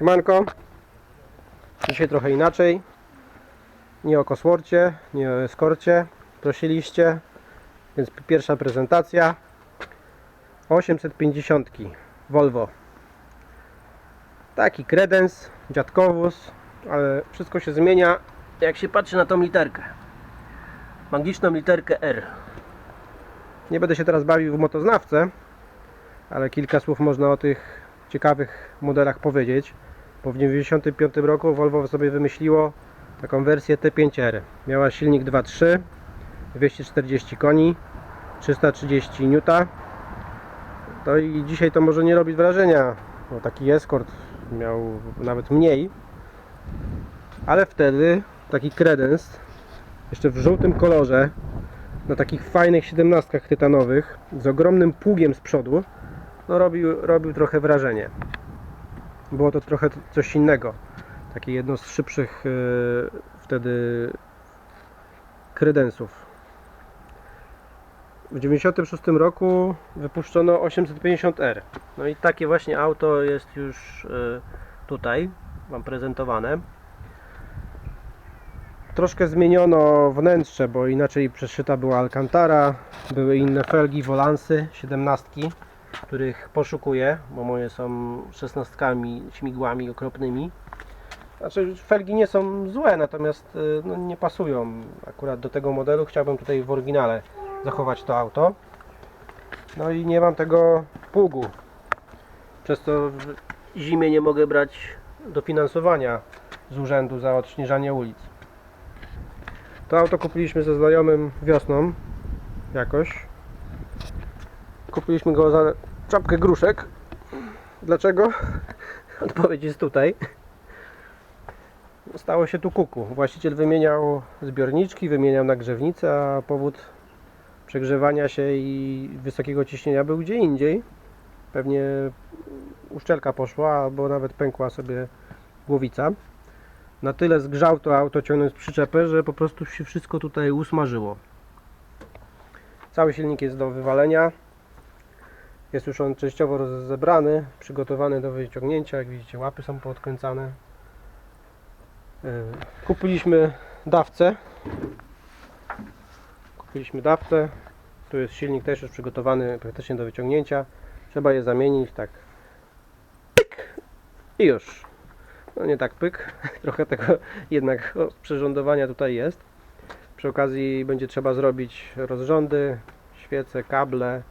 Siemanko. Dzisiaj trochę inaczej. Nie o kosworcie, nie o eskorcie. Prosiliście, więc pierwsza prezentacja. 850 Volvo. Taki kredens, dziadkowóz, ale wszystko się zmienia jak się patrzy na tą literkę. Magiczną literkę R. Nie będę się teraz bawił w motoznawcę, ale kilka słów można o tych ciekawych modelach powiedzieć. Bo w 1995 roku Volvo sobie wymyśliło taką wersję T5R. Miała silnik 2.3, 240 koni, 330 N. No i dzisiaj to może nie robić wrażenia, bo taki Escort miał nawet mniej. Ale wtedy taki kredens, jeszcze w żółtym kolorze, na takich fajnych 17 tytanowych, z ogromnym pługiem z przodu, no robił, robił trochę wrażenie. Było to trochę coś innego. Takie jedno z szybszych yy, wtedy kredensów. W 96 roku wypuszczono 850R. No i takie właśnie auto jest już yy, tutaj Wam prezentowane. Troszkę zmieniono wnętrze, bo inaczej przeszyta była Alcantara, były inne felgi, wolansy, 17 których poszukuję, bo moje są szesnastkami, śmigłami okropnymi. Znaczy felgi nie są złe, natomiast y, no, nie pasują akurat do tego modelu. Chciałbym tutaj w oryginale zachować to auto. No i nie mam tego pługu. Przez to w zimie nie mogę brać dofinansowania z urzędu za odśnieżanie ulic. To auto kupiliśmy ze znajomym wiosną jakoś. Kupiliśmy go za czapkę gruszek. Dlaczego? Odpowiedź jest tutaj. Stało się tu kuku. Właściciel wymieniał zbiorniczki, wymieniał nagrzewnicę, a powód przegrzewania się i wysokiego ciśnienia był gdzie indziej. Pewnie uszczelka poszła, albo nawet pękła sobie głowica. Na tyle zgrzał to auto ciągnąc przyczepę, że po prostu się wszystko tutaj usmażyło. Cały silnik jest do wywalenia. Jest już on częściowo rozebrany, przygotowany do wyciągnięcia. Jak widzicie, łapy są poodkręcane. Yy, Kupiliśmy dawcę. Kupiliśmy dawcę. Tu jest silnik też już przygotowany praktycznie do wyciągnięcia. Trzeba je zamienić tak. Pyk! I już. No nie tak pyk. Trochę tego jednak przyrządowania tutaj jest. Przy okazji będzie trzeba zrobić rozrządy, świece, kable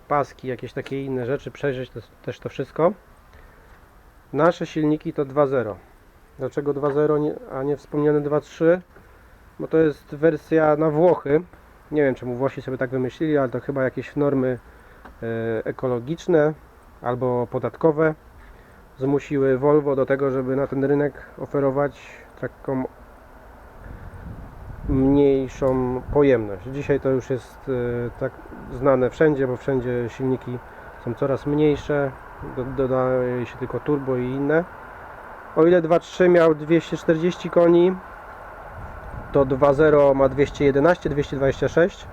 paski, jakieś takie inne rzeczy, przejrzeć to, też to wszystko. Nasze silniki to 2.0. Dlaczego 2.0, nie- a nie wspomniane 2.3? Bo to jest wersja na Włochy. Nie wiem czemu Włosi sobie tak wymyślili, ale to chyba jakieś normy e, ekologiczne albo podatkowe zmusiły Volvo do tego, żeby na ten rynek oferować taką mniejszą pojemność. Dzisiaj to już jest e, tak znane wszędzie, bo wszędzie silniki są coraz mniejsze. Do, dodaje się tylko turbo i inne. O ile 2.3 miał 240 koni, to 2.0 ma 211, 226. E,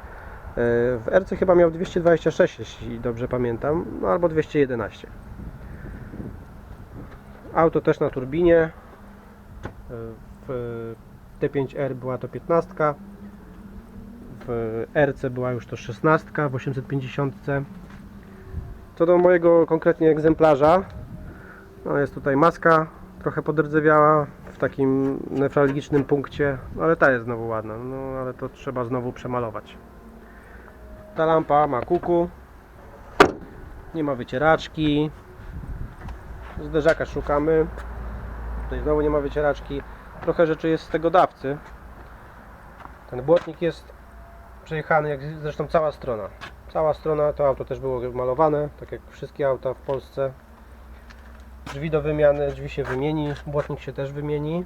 W RC chyba miał 226, jeśli dobrze pamiętam, no albo 211. Auto też na turbinie. E, W T5R była to 15. W RC była już to 16 w 850. Co do mojego konkretnie egzemplarza, no jest tutaj maska trochę podrdzewiała w takim newralgicznym punkcie, no ale ta jest znowu ładna, no ale to trzeba znowu przemalować. Ta lampa ma kuku, nie ma wycieraczki, zderzaka szukamy, tutaj znowu nie ma wycieraczki, trochę rzeczy jest z tego dawcy. Ten błotnik jest przejechany, jak zresztą cała strona. Cała strona, to auto też było malowane, tak jak wszystkie auta w Polsce. Drzwi do wymiany, drzwi się wymieni, błotnik się też wymieni.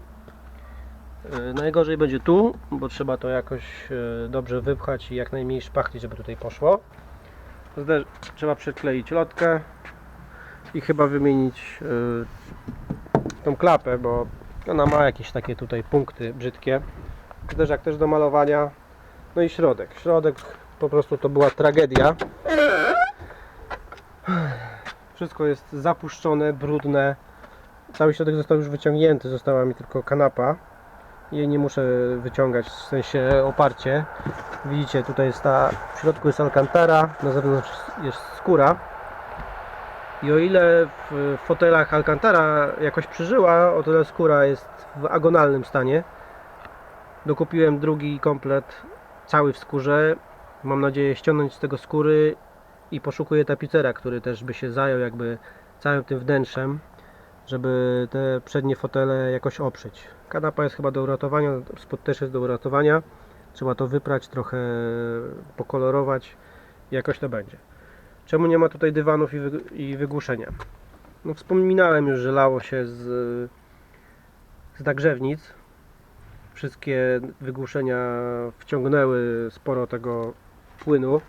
Yy, Najgorzej będzie tu, bo trzeba to jakoś yy, dobrze wypchać i jak najmniej szpachli, żeby tutaj poszło. Trzeba przykleić lotkę i chyba wymienić yy, tą klapę, bo ona ma jakieś takie tutaj punkty brzydkie. Zderzak też do malowania. No i środek. Środek po prostu to była tragedia. Wszystko jest zapuszczone, brudne. Cały środek został już wyciągnięty, została mi tylko kanapa. Jej nie muszę wyciągać, w sensie oparcie. Widzicie, tutaj jest ta, w środku jest alcantara, na zewnątrz jest skóra. I o ile w fotelach alcantara jakoś przeżyła, o tyle skóra jest w agonalnym stanie. Dokupiłem drugi komplet, cały w skórze. Mam nadzieję ściągnąć z tego skóry i poszukuję tapicera, który też by się zajął jakby całym tym wnętrzem, żeby te przednie fotele jakoś oprzeć. Kanapa jest chyba do uratowania, spod też jest do uratowania. Trzeba to wyprać, trochę pokolorować i jakoś to będzie. Czemu nie ma tutaj dywanów i, wy, i wygłuszenia? No wspominałem już, że lało się z, z nagrzewnic. Wszystkie wygłuszenia wciągnęły sporo tego płynu.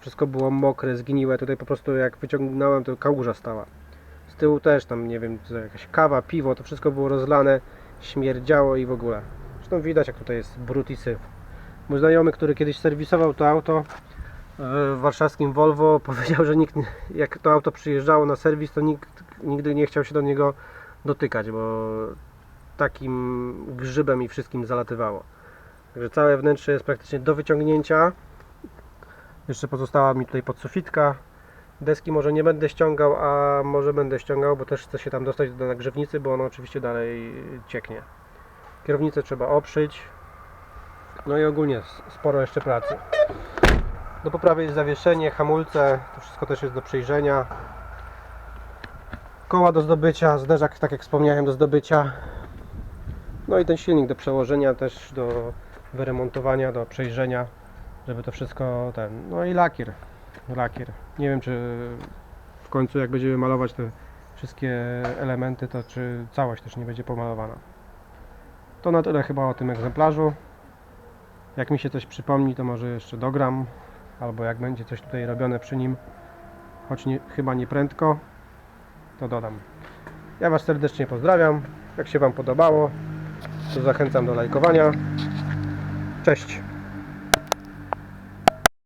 Wszystko było mokre, zgniłe. Tutaj po prostu jak wyciągnąłem, to kałuża stała. Z tyłu też tam, nie wiem, jakaś kawa, piwo, to wszystko było rozlane, śmierdziało i w ogóle. Zresztą widać, jak tutaj jest brud i syf. Mój znajomy, który kiedyś serwisował to auto w warszawskim Volvo, powiedział, że nikt, jak to auto przyjeżdżało na serwis, to nikt nigdy nie chciał się do niego dotykać, bo takim grzybem i wszystkim zalatywało. Także całe wnętrze jest praktycznie do wyciągnięcia. Jeszcze pozostała mi tutaj podsufitka. Deski może nie będę ściągał, a może będę ściągał, bo też chcę się tam dostać do nagrzewnicy, bo ona oczywiście dalej cieknie. Kierownicę trzeba opszyć. No i ogólnie sporo jeszcze pracy. Do poprawy jest zawieszenie, hamulce, to wszystko też jest do przejrzenia. Koła do zdobycia, zderzak, tak jak wspomniałem, do zdobycia. No i ten silnik do przełożenia, też do wyremontowania, do przejrzenia, żeby to wszystko ten. No i lakier. Lakier. Nie wiem, czy w końcu, jak będziemy malować te wszystkie elementy, to czy całość też nie będzie pomalowana. To na tyle chyba o tym egzemplarzu. Jak mi się coś przypomni, to może jeszcze dogram, albo jak będzie coś tutaj robione przy nim, choć nie, chyba nie prędko, to dodam. Ja Was serdecznie pozdrawiam. Jak się Wam podobało, to zachęcam do lajkowania. Cześć!